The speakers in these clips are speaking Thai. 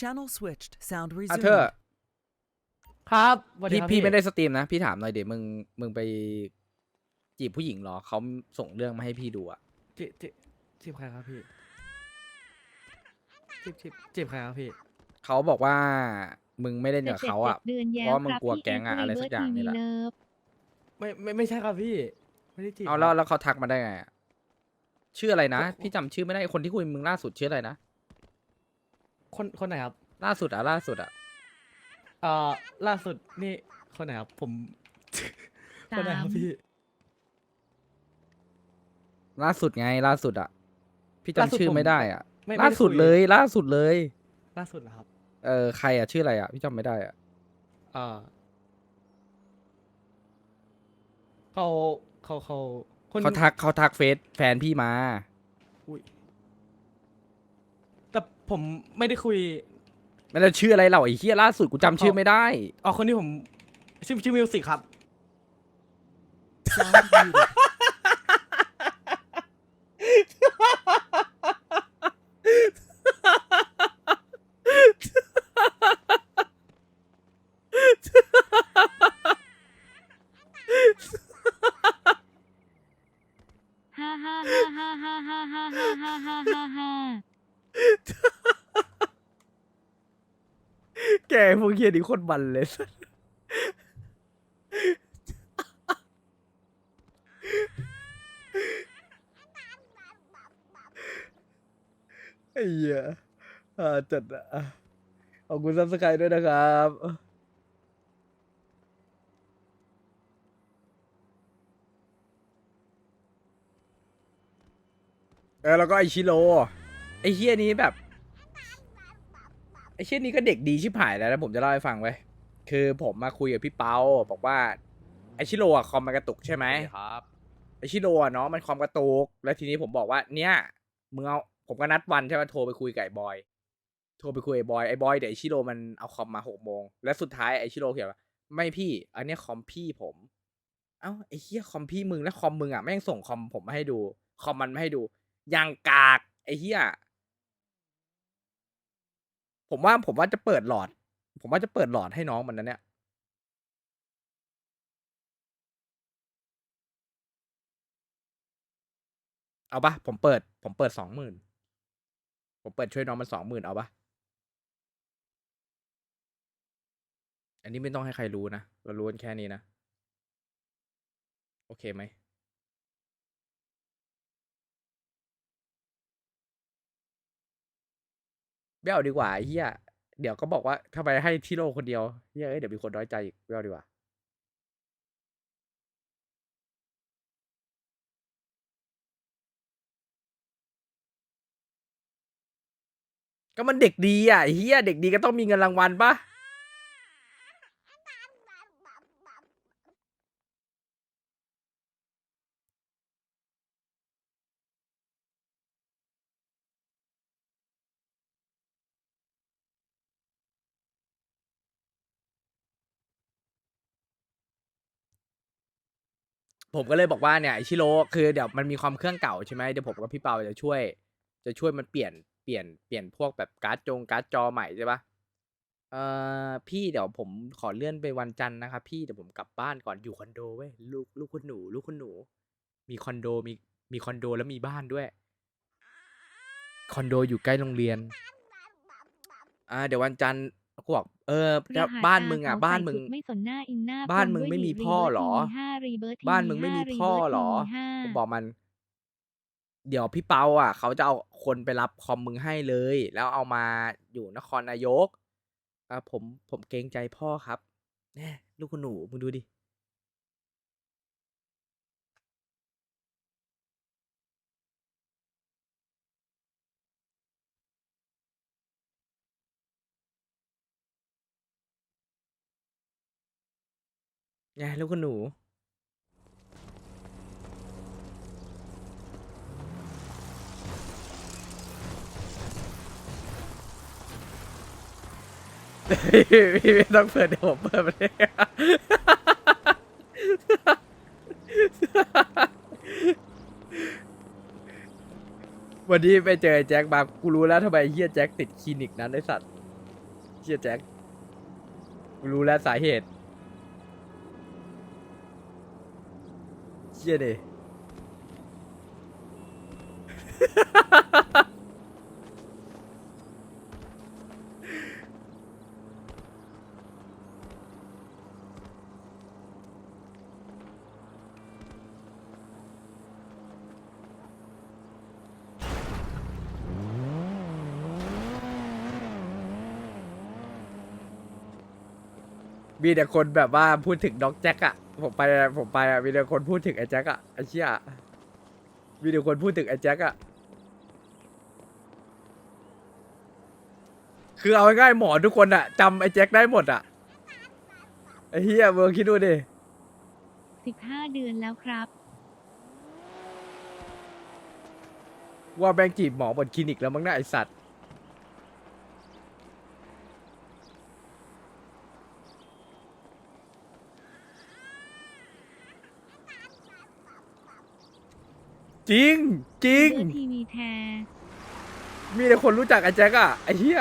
Channel switched. Sound อาเธอ resumed. ครับสวัสดีพี่ครับพี่ไม่ได้สตรีมนะ พี่ถามหน่อยเดี๋ยวมึงมึงไปจีบผู้หญิงเหรอเขาส่งเรื่องมาให้พี่ดูอะจีบจีบจีบใครครับพี่จีบจีบจีบใครครับพี่ เขาบอกว่ามึงไม่เล่นกับเขาอะเดือนแย้เพราะว่ามึงครับกลัวพี่แก๊งอะเอะไรสักอย่างนี่แหละเลิฟไม่ไม่ไม่ใช่ครับพี่ ไม่ได้จีบเอาแล้วครับ แล้วเขาทักมาได้ไงอะชื่ออะไรนะเขาพี่จำชื่อไม่ได้คนที่คุยมึงล่าสุดชื่ออะไรนะ คนคนไหนครับ ล่าสุดอะล่าสุดอะเอ่อล่าสุดนี่คนไหนครับผม คนไหนครับพี่ล่าสุดไง ล่าสุดอะพี่ล่าสุดจำชื่อผมไม่ได้อะไม่ไม่ล่าได้สุดคุย เลย ล่าสุดเลย ล่าสุดเหรอครับเออใครอะชื่ออะไรอะพี่จำไม่ได้อะเอ่อเขาเขาเขาคนเขาทักเขาทักเฟซแฟนพี่มา อุ้ยแต่ ผมไม่ได้คุยไม่แล้วชื่ออะไรเราไอ้เฮียล่าสุดกูจำชื่อไม่ได้ อ๋อคนที่ผมชื่อชื่อมิวสิกครับฮ่า แกพวกเฮียนี่โคตรบันเลย ไอ้เหี้ยอ่าจัดอะขอบคุณซับสไครด้วยนะครับ เออแล้วก็ไอชิโร่ไอเฮียนี้แบบ ไอเชี่ยนี้ก็เด็กดีชิบหายแล้วนะผมจะเล่าให้ฟังไว้ยคือผมมาคุยกับพี่เปาบอกว่าไอชิโร่อะคอมมันกระตุกใช่ไหม ครับ ไอชิโร่อะเนาะมันคอมกระตุก แล้วทีนี้ผมบอกว่าเนี่ยมึงเอาผมก็นัดวันใช่ไหมโทรไปคุยกับไอ้บอย โทรไปคุยกับไอ้บอยไอ้บอยเดี๋ยวไอชิโร่มันเอาคอมมาหกโมงแล้วสุดท้ายไอชิโร่เขียนว่าไม่พี่ อันเนี้ยคอมพี่ผม เอ้าไอ้เหี้ยคอมพี่มึงแล้วคอมมึงอะแม่งส่งคอมผมมาให้ดู คอมมันมาให้ดูยังกากไอ้เหี้ย ผมว่าผมว่าจะเปิดหลอด ผมว่าจะเปิดหลอดให้น้องมันนะเนี่ยเอาปะผมเปิด ผมเปิดสองหมื่นผมเปิดช่วยน้องมันสองหมื่นเอาปะอันนี้ไม่ต้องให้ใครรู้นะ เรารู้กันแค่นี้นะ โอเคไหม ไม่เอาดีกว่าไอ้เฮียเดี๋ยวก็บอกว่าทำไมให้ที่โลคนเดียวเฮียเอ้ยเดี๋ยวมีคนน้อยใจอีกไม่เอาดีกว่าก็มันเด็กดีอะเฮียเด็กดีก็ต้องมีเงินรางวัลปะ ผมก็เลยบอกว่าเนี่ยไอชิโร่คือเดี๋ยวมันมีความเครื่องเก่าใช่ไหมเดี๋ยวผมกับพี่เปาจะช่วย จะช่วยมันเปลี่ยนเปลี่ยนเปลี่ยนพวกแบบการ์ดจงการ์ดจอใหม่ใช่ปะเอ่อพี่เดี๋ยวผมขอเลื่อนไปวันจันทร์นะครับพี่เดี๋ยวผมกลับบ้านก่อนอยู่คอนโดเว้ยลูกลูกคุณหนู ลูกคุณหนู มีคอนโดมีมีคอนโดแล้วมีบ้านด้วย คอนโดอยู่ใกล้โรงเรียน อ่า เดี๋ยววันจันทร์ กูบอกเออแล้วบ้านมึงอะ บ้านมึงไม่สนหน้าอินหน้าบ้านคมึงด้วยไม่มีดิพ่อเหรอรีเวิร์สทีห้ารีเวิร์สทีบ้านมึงไม่มีห้าพ่อรีวิร์สเหรอทีห้าผมบอกมัน เดี๋ยวพี่เปาอะ เขาจะเอาคนไปรับคอมมึงให้เลย แล้วเอามาอยู่นครนายกอ่าผมผมเกรงใจพ่อครับแน่ลูกคุณหนูมึงดูดิ ไงลูกคุณหนู พี่ไม่ต้องเปิดเดี๋ยวผมเปิดมันเองวันนี้ไปเจอแจ็คมากูรู้แล้วทำไมเฮียแจ็คติดคลินิกนั้นไอสัตว์เชี่ยแจ็คกูรู้แล้วสาเหตุ เชี่ยดิ มีแต่คนแบบว่าพูดถึงด็อกแจ็คอะผมไปผมไปอะมีแต่คนพูดถึงไอ้แจ็คอะไอ้เชี่ยมีแต่คนพูดถึงไอ้แจ็คอะคือเอาง่ายๆหมอทุกคนอะจำไอ้แจ็คได้หมดอะไอ้เฮียเมืองคิดดูดิสิบห้าเดือนแล้วครับ ว่าแบงจีบหมอบนคลินิกแล้วมั้งนะไอสัตว์ จริงจริงเบอร์ทีวีแทร์มีแต่คนรู้จักไอ้แจ็คอะไอ้เหี้ย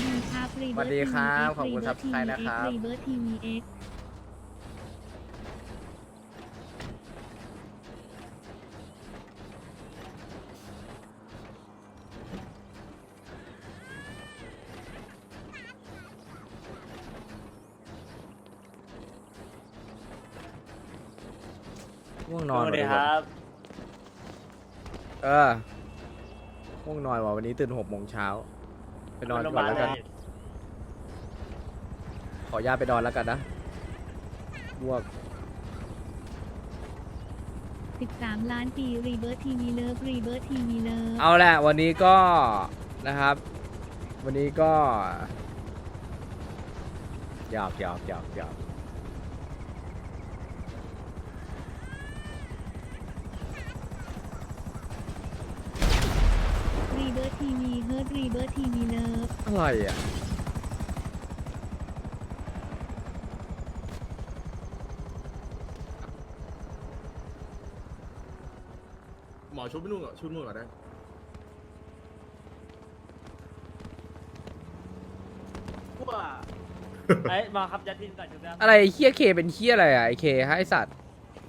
ดีครับสวัสดีครับ ขอบคุณ Subscribe นะครับรีเบิร์ทีวีเอ็ก นอนสวัสดีว่ะครับ เออง่วงนอนว่ะวันนี้ตื่นหกโมงเช้าไปนอนโรงพก่อนยาบาลแล้วกันเลยขออนุญาตไปนอนแล้วกันนะบวกสิบสามล้านปีรีเบิร์ทีวีเลิฟรีเบิร์ทีวีเลิฟเอาแหละวันนี้ก็นะครับ วันนี้ก็หยอกหยอกหยอกหยอก รีเบิร์ทีวีเฮิ ร์ตรีเบิร์ทีวีเลิฟอะไรอะ หมอชุบไปนู่นก่อนชุบนู่นก่อนได้ไอ้ยมาครับยัดทินก่อนจุดนะอะไรไอ้เฮียเคเป็นเฮียอะไรอะไอเคฮะไอสัตว์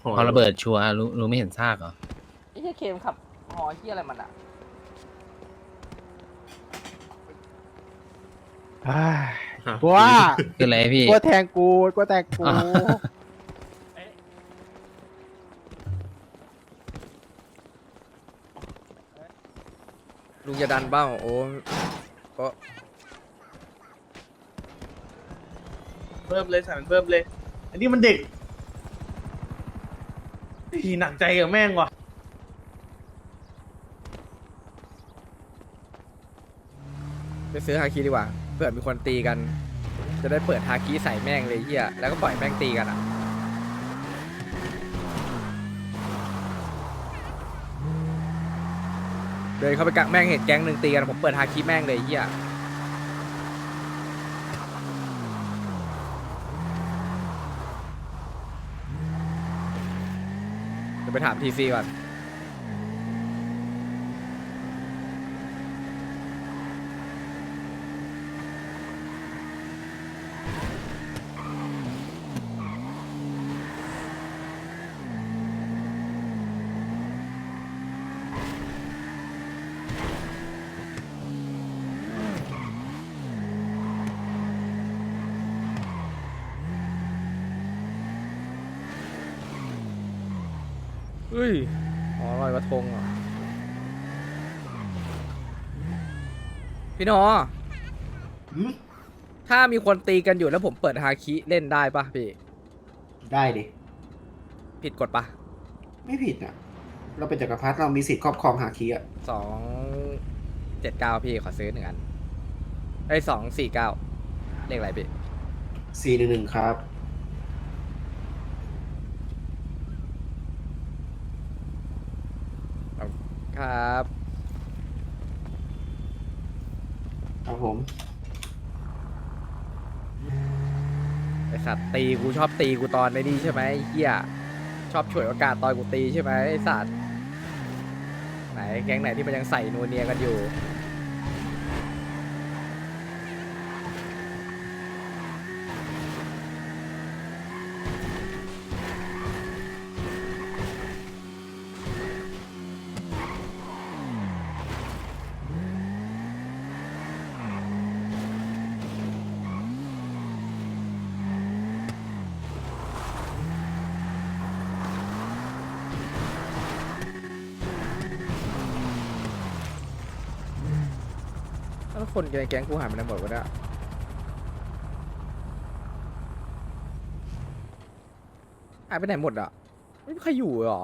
พอระเบิดชัวร์รู้รู้ไม่เห็นซากเหรอไอเฮียเคมขับหอเฮียอะไรมันอะ กลัวคืออะไรพี่ กลัวแทงกูกลัวแทงกู อ่าเอ๊ะลุงจะดันเบ้าโอ้ก็เพิ่มเลยสั่งเพิ่มเลย อันนี้มันเด็กทีหนักใจกับแม่งว่ะ ไป ซื้อฮาคิดีกว่าเผื่อมีคนตีกัน จะได้เปิดฮาคิใส่แม่งเลยเฮียแล้วก็ปล่อยแม่งตีกันอะเดินเข้าไปกักแม่งเห็นแก๊งหนึ่งตีกันผมเปิดฮาคิแม่งเลยเฮียเดี๋ยวไปถามทีซีก่อน เฮ้ยอ๋อลอยกระทงเหรอพี่หนอถ้ามีคนตีกันอยู่แล้วผมเปิดฮาคิเล่นได้ปะพี่ ได้ดิ ผิดกฎปะไม่ผิดอะ เราเป็นจักรพรรดิเรามีสิทธิ์ครอบครองหาคีอะ สองเจ็ดเก้าพี่ขอซื้อหนึ่งอันไอ้สองสี่เก้าเลขอะไรพี่ สี่หนึ่งหนึ่งครับ ครับ ครับผม ไอสัตว์ตีกูชอบตีกูตอนในนี้ใช่ไหมไอ้เฮียชอบฉวยโอกาสตอนกูตีใช่ไหมไอสัตว์ไหนแก๊งไหนที่มันยังใส่นัวเนียกันอยู่ แล้วคนในแก๊งกูหายไปไหนหมดวะเนี่ยหายไปไหนหมดอะ ไม่มีใครอยู่เลยเหรอ